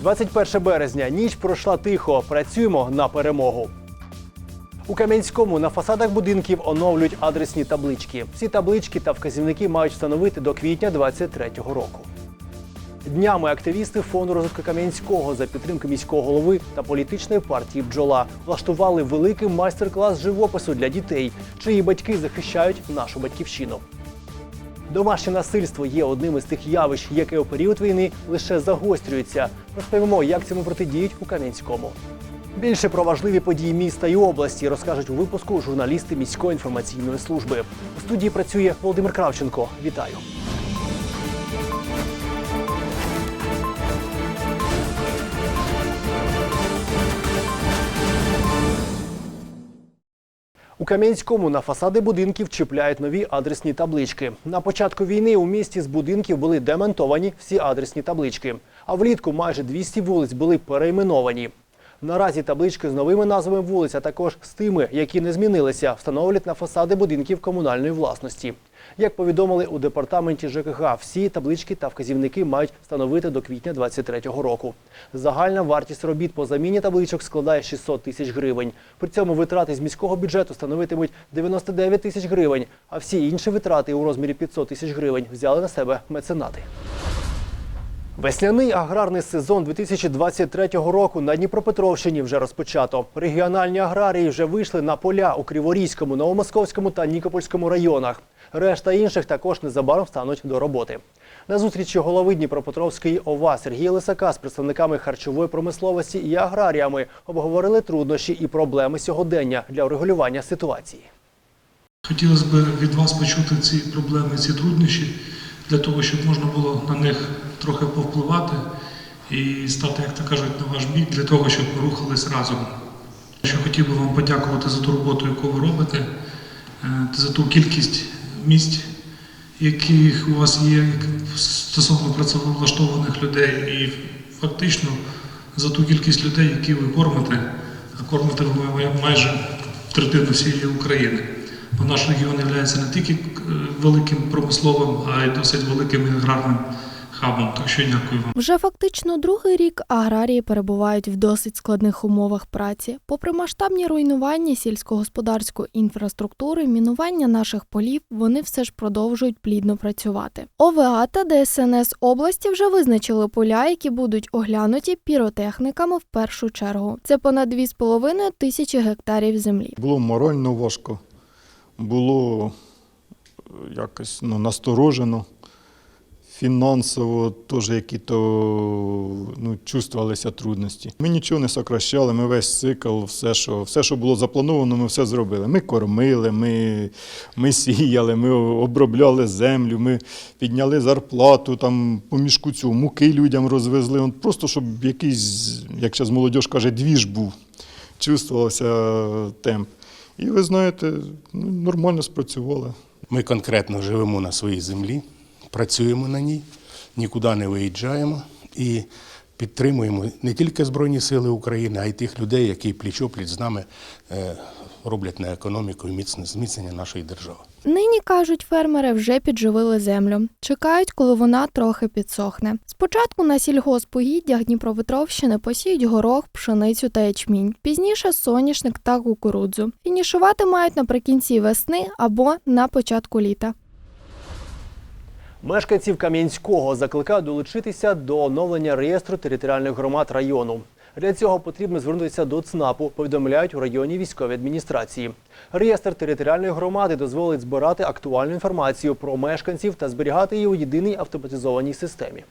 21 березня. Ніч пройшла тихо. Працюємо на перемогу. У Кам'янському на фасадах будинків оновлюють адресні таблички. Всі таблички та вказівники мають встановити до квітня 2023 року. Днями активісти фонду розвитку Кам'янського за підтримки міського голови та політичної партії Бджола влаштували великий майстер-клас живопису для дітей, чиї батьки захищають нашу батьківщину. Домашнє насильство є одним із тих явищ, яке у період війни лише загострюється. Розповімо, як цьому протидіють у Кам'янському. Більше про важливі події міста і області розкажуть у випуску журналісти міської інформаційної служби. У студії працює Володимир Кравченко. Вітаю. Кам'янському на фасади будинків чіпляють нові адресні таблички. На початку війни у місті з будинків були демонтовані всі адресні таблички. А влітку майже 200 вулиць були перейменовані. Наразі таблички з новими назвами вулиць, а також з тими, які не змінилися, встановлять на фасади будинків комунальної власності. Як повідомили у департаменті ЖКГ, всі таблички та вказівники мають встановити до квітня 2023 року. Загальна вартість робіт по заміні табличок складає 600 тисяч гривень. При цьому витрати з міського бюджету становитимуть 99 тисяч гривень, а всі інші витрати у розмірі 500 тисяч гривень взяли на себе меценати. Весняний аграрний сезон 2023 року на Дніпропетровщині вже розпочато. Регіональні аграрії вже вийшли на поля у Криворізькому, Новомосковському та Нікопольському районах. Решта інших також незабаром стануть до роботи. На зустрічі голови Дніпропетровської ОВА Сергія Лисака з представниками харчової промисловості і аграріями обговорили труднощі і проблеми сьогодення для врегулювання ситуації. Хотілося б від вас почути ці проблеми, ці труднощі, для того, щоб можна було на них трохи повпливати і стати, як то кажуть, на ваш бік, для того, щоб ми рухались разом. Що хотів би вам подякувати за ту роботу, яку ви робите, е, за ту кількість місць, яких у вас є стосовно працевлаштованих людей, і фактично за ту кількість людей, які ви кормите, а кормите ви майже третину всієї України. Бо наш регіон є не тільки е, великим промисловим, а й досить великим і аграрним хабом. Так що дякую вам. Вже фактично другий рік аграрії перебувають в досить складних умовах праці. Попри масштабні руйнування сільськогосподарської інфраструктури, мінування наших полів, вони все ж продовжують плідно працювати. ОВА та ДСНС області вже визначили поля, які будуть оглянуті піротехніками в першу чергу. Це понад 2,5 тисячі гектарів землі. Було морально важко, було е, якось ну, насторожено. Фінансово теж які-то ну, чувствувалися трудності. Ми нічого не сокращали, ми весь цикл, все, що, все, що було заплановано, ми все зробили. Ми кормили, ми, ми сіяли, ми обробляли землю, ми підняли зарплату, там, по мішку цього муки людям розвезли. Просто щоб якийсь, як зараз молодь каже, двіж був, чувствувався темп. І ви знаєте, ну, нормально спрацювали. Ми конкретно живемо на своїй землі, працюємо на ній, нікуди не виїжджаємо і підтримуємо не тільки Збройні Сили України, а й тих людей, які пліч-опліч з нами е, роблять на економіку і міцне зміцнення нашої держави. Нині кажуть, фермери вже підживили землю. Чекають, коли вона трохи підсохне. Спочатку на сільгоспугіддях Дніпропетровщини посіють горох, пшеницю та ячмінь. Пізніше соняшник та кукурудзу. Фінішувати мають наприкінці весни або на початку літа. Мешканців Кам'янського закликають долучитися до оновлення реєстру територіальних громад району. Для цього потрібно звернутися до ЦНАПу, повідомляють у районній військовій адміністрації. Реєстр територіальної громади дозволить збирати актуальну інформацію про мешканців та зберігати її у єдиній автоматизованій системі.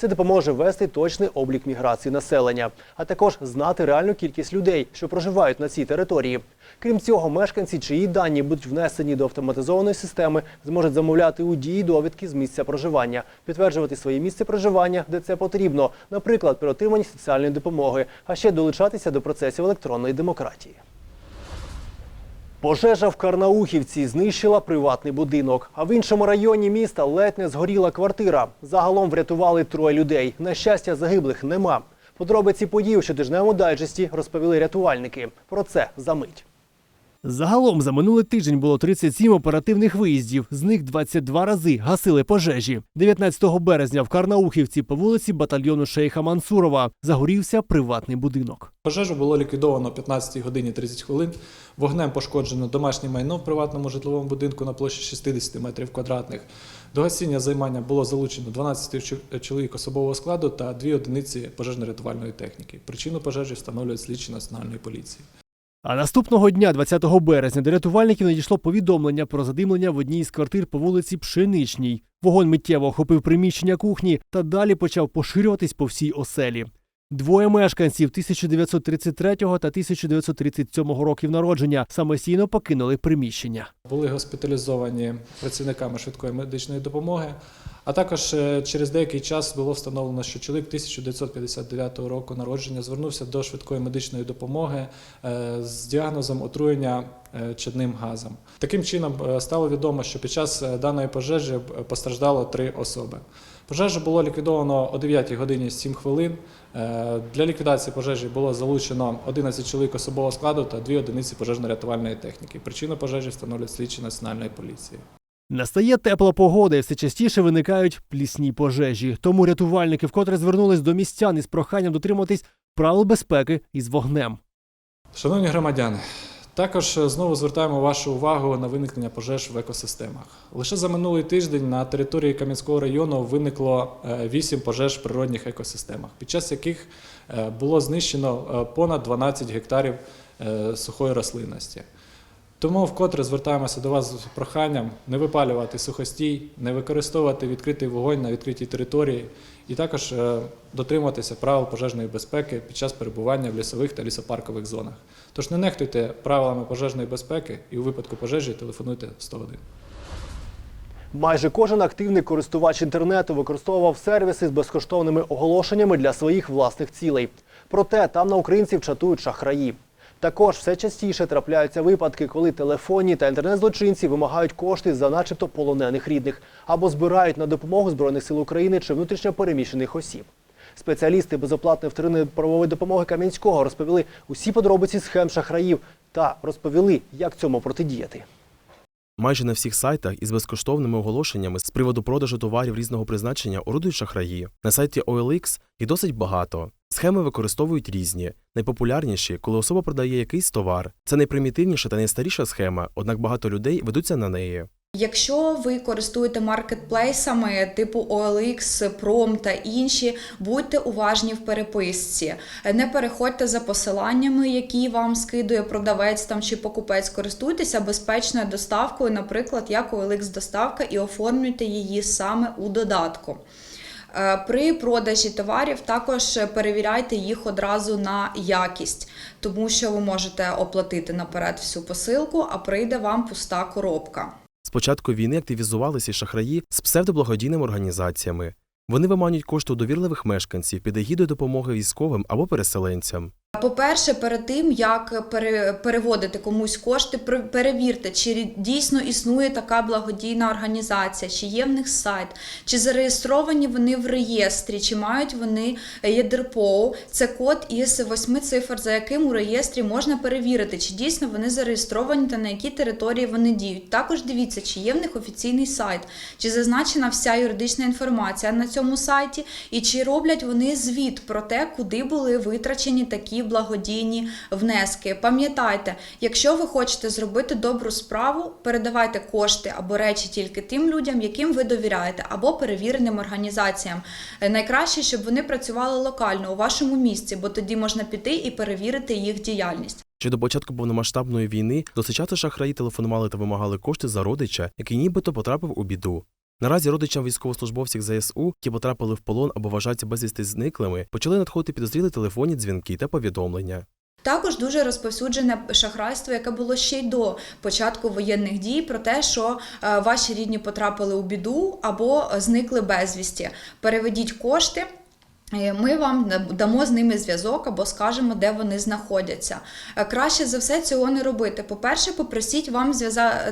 Це допоможе вести точний облік міграції населення, а також знати реальну кількість людей, що проживають на цій території. Крім цього, мешканці, чиї дані будуть внесені до автоматизованої системи, зможуть замовляти у дії довідки з місця проживання, підтверджувати своє місце проживання, де це потрібно, наприклад, при отриманні соціальної допомоги, а ще долучатися до процесів електронної демократії. Пожежа в Карнаухівці знищила приватний будинок. А в іншому районі міста ледь не згоріла квартира. Загалом врятували троє людей. На щастя, загиблих нема. Подробиці подій у щотижневому дайджесті розповіли рятувальники. Про це за мить. Загалом за минулий тиждень було 37 оперативних виїздів, з них 22 рази гасили пожежі. 19 березня в Карнаухівці по вулиці батальйону Шейха Мансурова загорівся приватний будинок. Пожежу було ліквідовано о 15 годині 30 хвилин. Вогнем пошкоджено домашнє майно в приватному житловому будинку на площі 60 метрів квадратних. До гасіння займання було залучено 12 чоловік особового складу та дві одиниці пожежно-рятувальної техніки. Причину пожежі встановлюють слідчі національної поліції. А наступного дня, 20 березня, до рятувальників надійшло повідомлення про задимлення в одній із квартир по вулиці Пшеничній. Вогонь миттєво охопив приміщення кухні та далі почав поширюватись по всій оселі. Двоє мешканців 1933 та 1937 років народження самостійно покинули приміщення. Були госпіталізовані працівниками швидкої медичної допомоги. А також е, через деякий час було встановлено, що чоловік 1959 року народження звернувся до швидкої медичної допомоги е, з діагнозом отруєння е, чадним газом. Таким чином стало відомо, що під час даної пожежі постраждало три особи. Пожежу було ліквідовано о 9 годині 7 хвилин. Е, Для ліквідації пожежі було залучено 11 чоловік особового складу та дві одиниці пожежно-рятувальної техніки. Причину пожежі встановлюють слідчі національної поліції. Настає тепла погода і все частіше виникають плісні пожежі. Тому рятувальники вкотре звернулись до містян із проханням дотриматись правил безпеки із вогнем. Шановні громадяни, також е, знову звертаємо вашу увагу на виникнення пожеж в екосистемах. Лише за минулий тиждень на території Кам'янського району виникло 8 пожеж в природних екосистемах, під час яких е, було знищено е, понад 12 гектарів е, сухої рослинності. Тому вкотре звертаємося до вас з проханням не випалювати сухостій, не використовувати відкритий вогонь на відкритій території і також е, дотримуватися правил пожежної безпеки під час перебування в лісових та лісопаркових зонах. Тож не нехтуйте правилами пожежної безпеки і у випадку пожежі телефонуйте 101. Майже кожен активний користувач інтернету використовував сервіси з безкоштовними оголошеннями для своїх власних цілей. Проте там на українців чатують шахраї. Також все частіше трапляються випадки, коли телефонні та інтернет-злочинці вимагають кошти за начебто полонених рідних або збирають на допомогу Збройних сил України чи внутрішньо переміщених осіб. Спеціалісти безоплатної вторинної правової допомоги Кам'янського розповіли усі подробиці схем шахраїв та розповіли, як цьому протидіяти. Майже на всіх сайтах із безкоштовними оголошеннями з приводу продажу товарів різного призначення орудують шахраї. На сайті OLX їх досить багато. Схеми використовують різні. Найпопулярніші, коли особа продає якийсь товар. Це найпримітивніша та найстаріша схема, однак багато людей ведуться на неї. Якщо ви користуєте маркетплейсами типу OLX, Prom та інші, будьте уважні в переписці. Не переходьте за посиланнями, які вам скидує продавець там чи покупець. Користуйтеся безпечною доставкою, наприклад, як OLX доставка, і оформлюйте її саме у додатку. Е, При продажі товарів також перевіряйте їх одразу на якість, тому що ви можете оплатити наперед всю посилку, а прийде вам пуста коробка. З початку війни активізувалися шахраї з псевдоблагодійними організаціями. Вони виманюють кошти у довірливих мешканців під егідою допомоги військовим або переселенцям. По-перше, перед тим як переводити комусь кошти, пер- перевірте, чи дійсно існує така благодійна організація, чи є в них сайт, чи зареєстровані вони в реєстрі, чи мають вони ЄДРПО. Це код із восьми цифр, за яким у реєстрі можна перевірити, чи дійсно вони зареєстровані та на якій території вони діють. Також дивіться, чи є в них офіційний сайт, чи зазначена вся юридична інформація на цьому сайті, і чи роблять вони звіт про те, куди були витрачені такі благодійні внески. Пам'ятайте, якщо ви хочете зробити добру справу, передавайте кошти або речі тільки тим людям, яким ви довіряєте, або перевіреним організаціям. Е, Найкраще, щоб вони працювали локально у вашому місці, бо тоді можна піти і перевірити їх діяльність. Ще до початку повномасштабної війни досить часто шахраї телефонували та вимагали кошти за родича, який нібито потрапив у біду. Наразі родичам військовослужбовців ЗСУ, які потрапили в полон або вважаються безвісти зниклими, почали надходити підозрілі телефонні дзвінки та повідомлення. Також дуже розповсюджене шахрайство, яке було ще й до початку воєнних дій, про те, що е, ваші рідні потрапили у біду або зникли безвісті. Переведіть кошти. Е, Ми вам дамо з ними зв'язок або скажемо, де вони знаходяться. Е, Краще за все цього не робити. По-перше, попросіть вам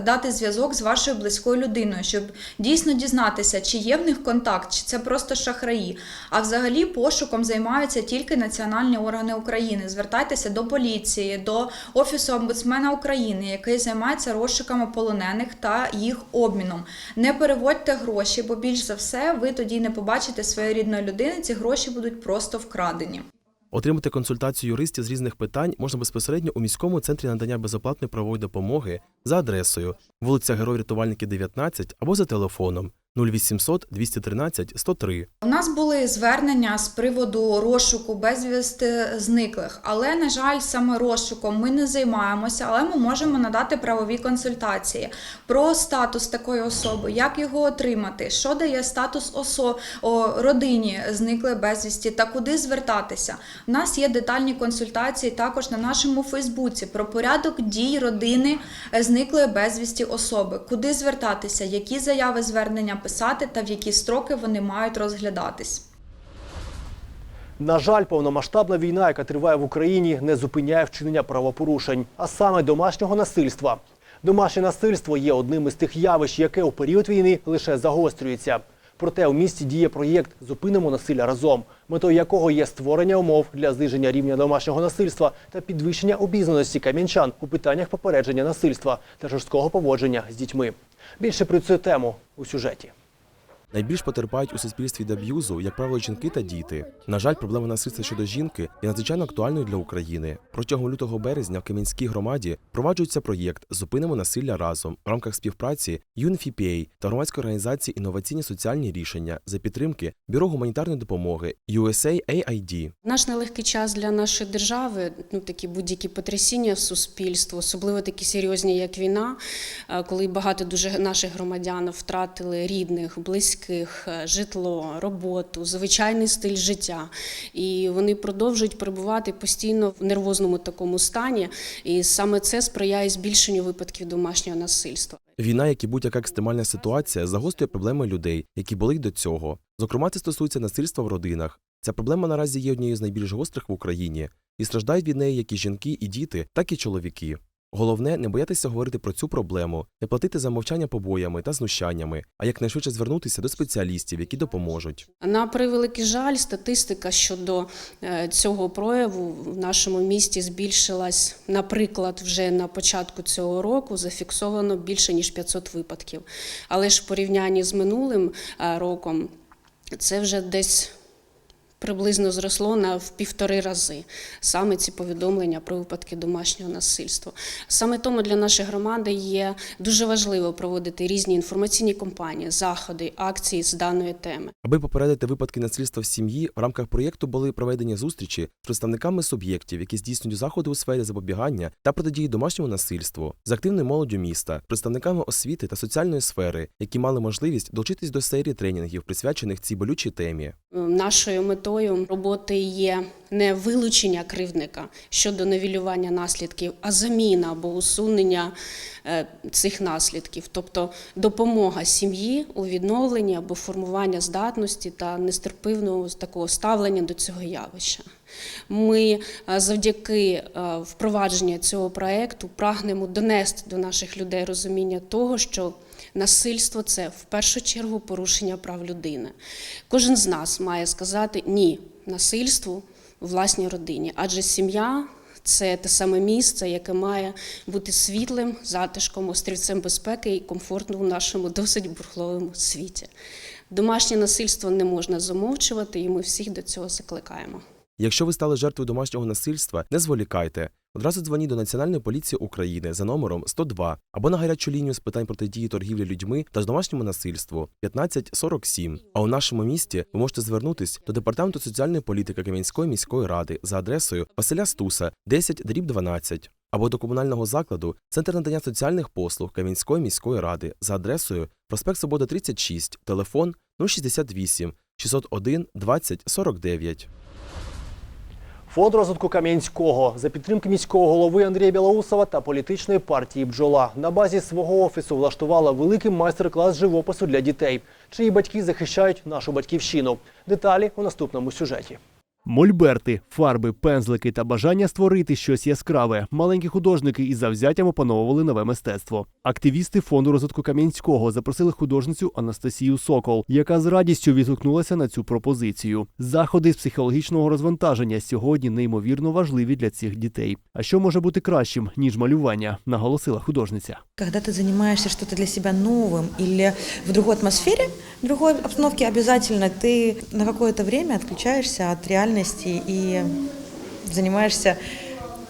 дати зв'язок з вашою близькою людиною, щоб дійсно дізнатися, чи є в них контакт, чи це просто шахраї. А взагалі пошуком займаються тільки національні органи України. Звертайтеся до поліції, до Офісу омбудсмена України, який займається розшуками полонених та їх обміном. Не переводьте гроші, бо більш за все ви тоді не побачите своєї рідної людини. Ці гроші будуть просто вкрадені. Отримати консультацію юристів з різних питань можна безпосередньо у міському центрі надання безоплатної правової допомоги за адресою вулиця Героїв Рятувальників 19 або за телефоном 0800 213 103. У нас були звернення з приводу розшуку безвісти зниклих, але на жаль, саме розшуком ми не займаємося, але ми можемо надати правові консультації про статус такої особи, як його отримати, що дає статус осо родині зниклої безвісті та куди звертатися. У нас є детальні консультації також на нашому Фейсбуці про порядок дій родини зниклої безвісті особи, куди звертатися, які заяви звернення писати та в які строки вони мають розглядатись. На жаль, повномасштабна війна, яка триває в Україні, не зупиняє вчинення правопорушень, а саме домашнього насильства. Домашнє насильство є одним із тих явищ, яке у період війни лише загострюється. Проте у місті діє проєкт Зупинимо насилля разом, метою якого є створення умов для зниження рівня домашнього насильства та підвищення обізнаності кам'янчан у питаннях попередження насильства та жорсткого поводження з дітьми. Більше про цю тему у сюжеті. Найбільш потерпають у суспільстві від аб'юзу, як правило, жінки та діти. На жаль, проблема насильства щодо жінки є надзвичайно актуальною для України. Протягом лютого березня в Кам'янській громаді впроваджується проєкт Зупинимо насилля разом в рамках співпраці UNFPA та громадської організації інноваційні соціальні рішення за підтримки Бюро гуманітарної допомоги USAID. Наш нелегкий час для нашої держави, ну такі будь-які потрясіння в суспільство, особливо такі серйозні, як війна, е, коли багато дуже наших громадян втратили рідних, близьких, е, житло, роботу, звичайний стиль життя. І вони продовжують перебувати постійно в нервозному такому стані. І саме це сприяє збільшенню випадків домашнього насильства. Війна, як і будь-яка екстремальна ситуація, загострює проблеми людей, які були й до цього. Зокрема, це стосується насильства в родинах. Ця проблема наразі є однією з найбільш гострих в Україні, і страждають від неї як і жінки, і діти, так і чоловіки. Головне не боятися говорити про цю проблему, не платити за мовчання побоями та знущаннями, а якнайшвидше звернутися до спеціалістів, які допоможуть. На превеликий жаль, статистика щодо е, цього прояву в нашому місті збільшилась. Наприклад, вже на початку цього року зафіксовано більше ніж 500 випадків. Але ж в порівнянні з минулим е, роком це вже десь. Приблизно зросло на в півтори рази саме ці повідомлення про випадки домашнього насильства. Саме тому для нашої громади є дуже важливо проводити різні інформаційні кампанії, заходи, акції з даної теми. Аби попередити випадки насильства в сім'ї, в рамках проєкту були проведені зустрічі з представниками суб'єктів, які здійснюють заходи у сфері запобігання та протидії домашньому насильству, з активною молоддю міста, представниками освіти та соціальної сфери, які мали можливість долучитись до серії тренінгів, присвячених цій болючій темі. Нашою метою роботи є не вилучення кривдника щодо невілювання наслідків, а заміна або усунення е, цих наслідків, тобто допомога сім'ї у відновленні або формуванні здатності та нестерпивного такого ставлення до цього явища. Ми е, завдяки е, впровадженню цього проекту прагнемо донести до наших людей розуміння того, що насильство це в першу чергу порушення прав людини. Кожен з нас має сказати ні насильству у власній родині, адже сім'я. Це те саме місце, яке має бути світлим затишком, острівцем безпеки і комфортно в нашому досить бурхливому світі. Домашнє насильство не можна замовчувати, і ми всіх до цього закликаємо. Якщо ви стали жертвою домашнього насильства, не зволікайте. Одразу дзвоніть до Національної поліції України за номером 102 або на гарячу лінію з питань протидії торгівлі людьми та ж домашньому насильству 1547. А у нашому місті ви можете звернутись до департаменту соціальної політики Кам'янської міської ради за адресою Василя Стуса 10 дріб 12 або до комунального закладу Центр надання соціальних послуг Кам'янської міської ради за адресою Проспект Свобода 36, телефон 068 601 20 49. Фонд розвитку Кам'янського за підтримки міського голови Андрія Білоусова та політичної партії Бджола на базі свого офісу влаштувала великий майстер-клас живопису для дітей. чиї батьки захищають нашу батьківщину. Деталі у наступному сюжеті. Мольберти, фарби, пензлики та бажання створити щось яскраве. Маленькі художники із завзяттям опановували нове мистецтво. Активісти фонду розвитку Кам'янського запросили художницю Анастасію Сокол, яка з радістю відгукнулася на цю пропозицію. Заходи з психологічного розвантаження сьогодні неймовірно важливі для цих дітей. А що може бути кращим ніж малювання? наголосила художниця. Когда ты занимаешься что-то для себя новым или в другой атмосфере, в другой обстановке, обязательно ты на какое-то время отключаешься от реальности и занимаешься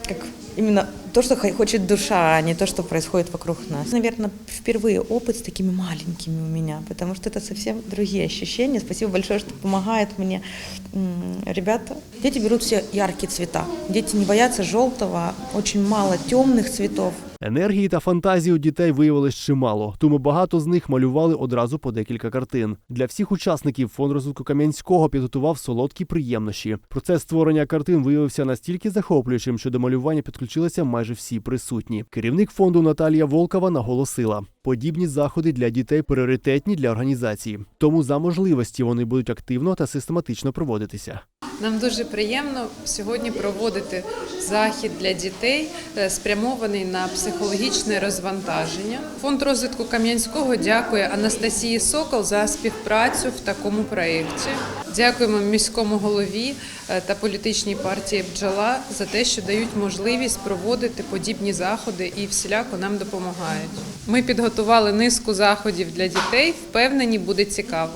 как именно то, что хо- хочет душа, а не то, что происходит вокруг нас. Наверное, впервые опыт с такими маленькими у меня, потому что это совсем другие ощущения. Спасибо большое, что помогает мне м, ребята. Дети берут все яркие цвета. Дети не боятся желтого, очень мало темных цветов. Енергії та фантазії у дітей виявилось чимало, тому багато з них малювали одразу по декілька картин. Для всіх учасників фонд розвитку Кам'янського підготував солодкі приємнощі. Процес створення картин виявився настільки захоплюючим, що до малювання підключилися майже всі присутні. Керівник фонду Наталія Волкова наголосила: подібні заходи для дітей пріоритетні для організації, тому за можливості вони будуть активно та систематично проводитися. Нам дуже приємно сьогодні проводити захід для дітей, е, спрямований на психологічне розвантаження. Фонд розвитку Кам'янського дякує Анастасії Сокол за співпрацю в такому проєкті. Дякуємо міському голові е, та політичній партії Бджола за те, що дають можливість проводити подібні заходи і всіляко нам допомагають. Ми підготували низку заходів для дітей. Впевнені, буде цікаво.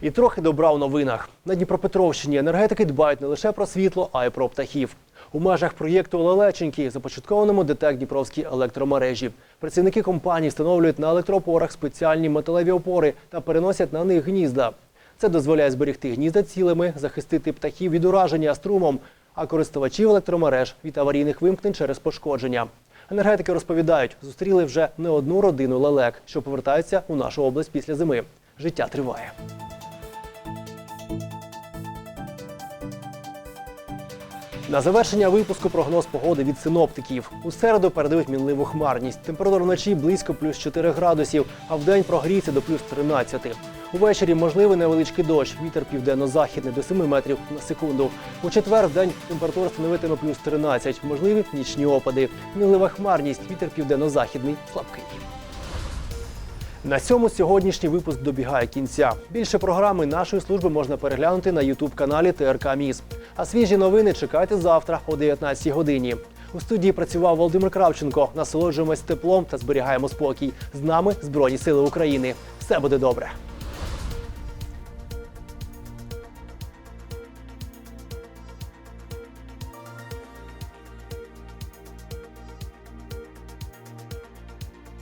І трохи добра у новинах. На Дніпропетровщині енергетики дбають не лише про світло, а й про птахів. У межах проєкту Лелеченьки започаткованому ДТЕК Дніпровські електромережі. Працівники компанії встановлюють на електроопорах спеціальні металеві опори та переносять на них гнізда. Це дозволяє зберегти гнізда цілими, захистити птахів від ураження струмом, а користувачів електромереж від аварійних вимкнень через пошкодження. Енергетики розповідають, зустріли вже не одну родину лелек, що повертаються у нашу область після зими. Життя триває. На завершення випуску прогноз погоди від синоптиків. У середу передають мінливу хмарність. Температура вночі близько плюс 4 градусів, а вдень прогріється до плюс 13. Увечері можливий невеличкий дощ. Вітер південно-західний до 7 метрів на секунду. У четвер в день температура становитиме плюс 13. Можливі нічні опади. Мінлива хмарність. Вітер південно-західний слабкий. На цьому сьогоднішній випуск добігає кінця. Більше програми нашої служби можна переглянути на ютуб-каналі ТРК Міс. А свіжі новини чекайте завтра о 19 годині. У студії працював Володимир Кравченко. Насолоджуємось теплом та зберігаємо спокій. З нами Збройні Сили України. Все буде добре.